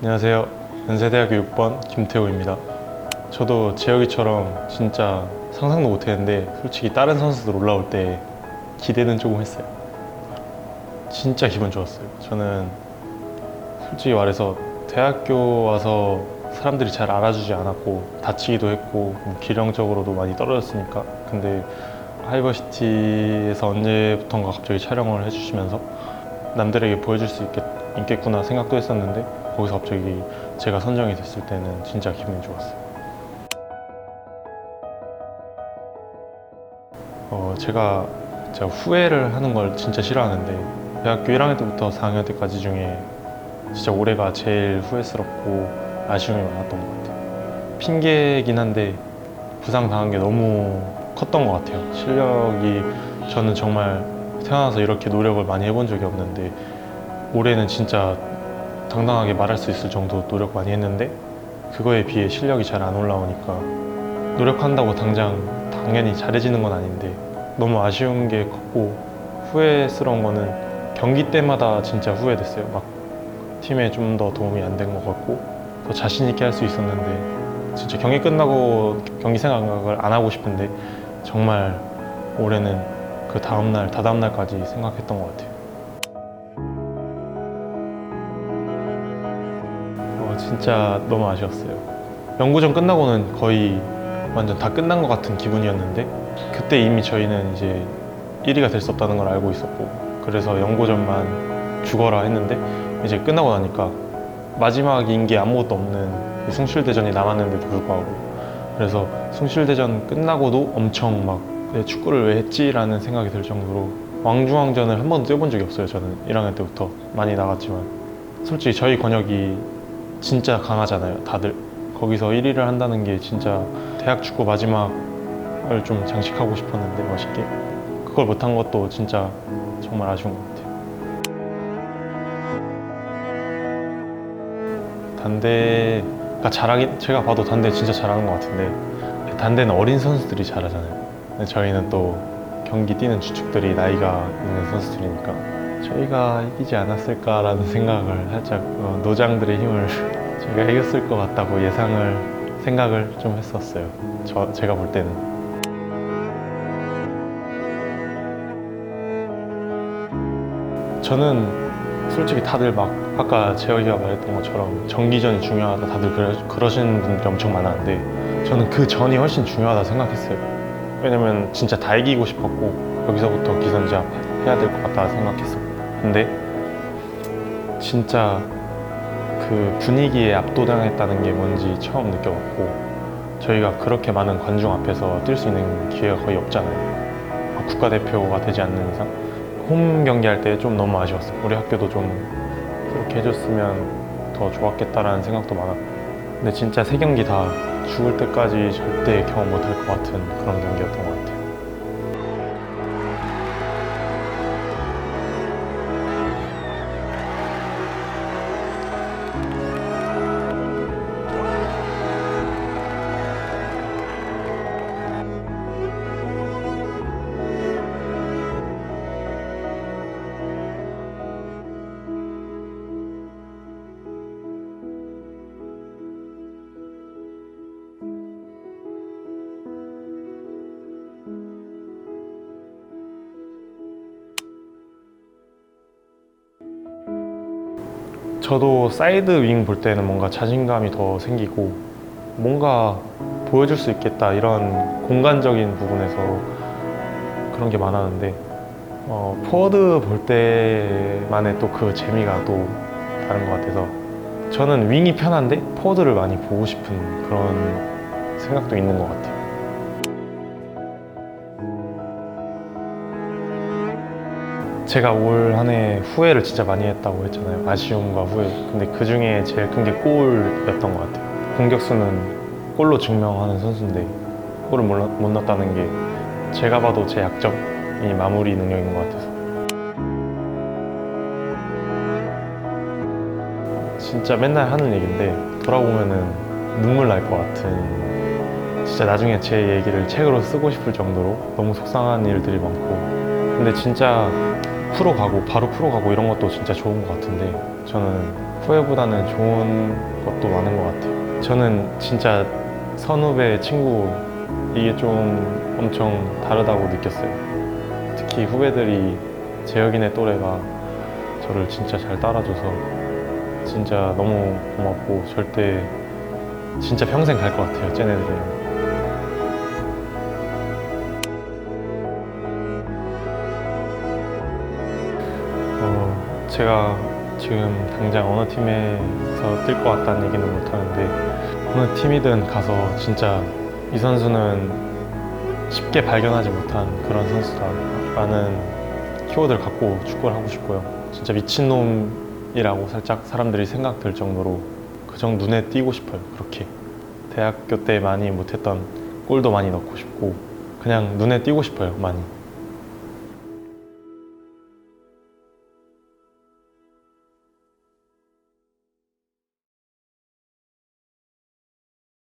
안녕하세요. 연세대학교 6번 김태호입니다. 저도 재혁이처럼 진짜 상상도 못했는데 솔직히 다른 선수들 올라올 때 기대는 조금 했어요. 진짜 기분 좋았어요. 저는 솔직히 말해서 대학교 와서 사람들이 잘 알아주지 않았고 다치기도 했고 뭐 기량적으로도 많이 떨어졌으니까 근데 하이버시티에서 언제부턴가 갑자기 촬영을 해주시면서 남들에게 보여줄 수 있겠, 있겠구나 생각도 했었는데 거기서 갑자기 제가 선정이 됐을 때는 진짜 기분이 좋았어요. 어, 제가 제가 후회를 하는 걸 진짜 싫어하는데 대학교 1학년 때부터 4학년 때까지 중에 진짜 올해가 제일 후회스럽고 아쉬움이 많았던 것 같아요. 핑계긴 한데 부상 당한 게 너무 컸던 것 같아요. 실력이 저는 정말 태어나서 이렇게 노력을 많이 해본 적이 없는데 올해는 진짜 당당하게 말할 수 있을 정도 노력 많이 했는데 그거에 비해 실력이 잘 안 올라오니까 노력한다고 당장 당연히 잘해지는 건 아닌데 너무 아쉬운 게 컸고 후회스러운 거는 경기 때마다 진짜 후회됐어요. 막 팀에 좀 더 도움이 안 된 것 같고 더 자신 있게 할 수 있었는데 진짜 경기 끝나고 경기 생각을 안 하고 싶은데 정말 올해는 그 다음날 다다음날까지 생각했던 것 같아요. 진짜 너무 아쉬웠어요. 연구전 끝나고는 거의 완전 다 끝난 것 같은 기분이었는데 그때 이미 저희는 이제 1위가 될 수 없다는 걸 알고 있었고 그래서 연고전만 죽어라 했는데 이제 끝나고 나니까 마지막인 게 아무것도 없는 숭실대전이 남았는데도 불구하고 그래서 숭실대전 끝나고도 엄청 막내 축구를 왜 했지라는 생각이 들 정도로 왕중왕전을 한 번도 뛰어본 적이 없어요 저는 1학년 때부터 많이 나갔지만 솔직히 저희 권역이 진짜 강하잖아요 다들. 거기서 1위를 한다는 게 진짜 대학 축구 마지막을 좀 장식하고 싶었는데 멋있게. 그걸 못한 것도 진짜 정말 아쉬운 것 같아요. 단대가 잘하긴 제가 봐도 단대 진짜 잘하는 것 같은데 단대는 어린 선수들이 잘하잖아요. 저희는 또 경기 뛰는 주축들이 나이가 있는 선수들이니까 저희가 이기지 않았을까라는 생각을 살짝 어, 노장들의 힘을 저희가 이겼을 것 같다고 예상을 생각을 좀 했었어요. 저 제가 볼 때는 저는 솔직히 다들 막 아까 재혁이가 말했던 것처럼 정기전이 중요하다 다들 그러, 그러시는 분들이 엄청 많았는데 저는 그 전이 훨씬 중요하다 생각했어요. 왜냐면 진짜 다 이기고 싶었고 여기서부터 기선제압 해야 될 것 같다 생각했어. 근데 진짜 그 분위기에 압도당했다는 게 뭔지 처음 느껴봤고 저희가 그렇게 많은 관중 앞에서 뛸 수 있는 기회가 거의 없잖아요. 국가대표가 되지 않는 이상 홈 경기할 때 좀 너무 아쉬웠어요. 우리 학교도 좀 그렇게 해줬으면 더 좋았겠다라는 생각도 많았고 근데 진짜 세 경기 다 죽을 때까지 절대 경험 못할 것 같은 그런 경기였던 것 같아요. 저도 사이드 윙 볼 때는 뭔가 자신감이 더 생기고 뭔가 보여줄 수 있겠다 이런 공간적인 부분에서 그런 게 많았는데 어, 포워드 볼 때만의 또 그 재미가 또 다른 것 같아서 저는 윙이 편한데 포워드를 많이 보고 싶은 그런 생각도 있는 것 같아요. 제가 올 한 해 후회를 진짜 많이 했다고 했잖아요. 아쉬움과 후회. 근데 그 중에 제일 큰 게 골이었던 것 같아요. 공격수는 골로 증명하는 선수인데 골을 못, 넣었다는 게 제가 봐도 제 약점이 마무리 능력인 것 같아서. 진짜 맨날 하는 얘기인데 돌아보면은 눈물 날 것 같은 진짜 나중에 제 얘기를 책으로 쓰고 싶을 정도로 너무 속상한 일들이 많고 근데 진짜 프로 가고 바로 프로 가고 이런 것도 진짜 좋은 것 같은데 저는 후회보다는 좋은 것도 많은 것 같아요. 저는 진짜 선후배 친구 이게 좀 엄청 다르다고 느꼈어요. 특히 후배들이 재혁이네 또래가 저를 진짜 잘 따라줘서 진짜 너무 고맙고 절대 진짜 평생 갈 것 같아요. 쟤네들이랑. 제가 지금 당장 어느 팀에서 뛸 것 같다는 얘기는 못 하는데 어느 팀이든 가서 진짜 이 선수는 쉽게 발견하지 못한 그런 선수다라는 키워드를 갖고 축구를 하고 싶고요. 진짜 미친놈이라고 살짝 사람들이 생각될 정도로 그정 눈에 띄고 싶어요. 그렇게 대학교 때 많이 못했던 골도 많이 넣고 싶고 그냥 눈에 띄고 싶어요. 많이.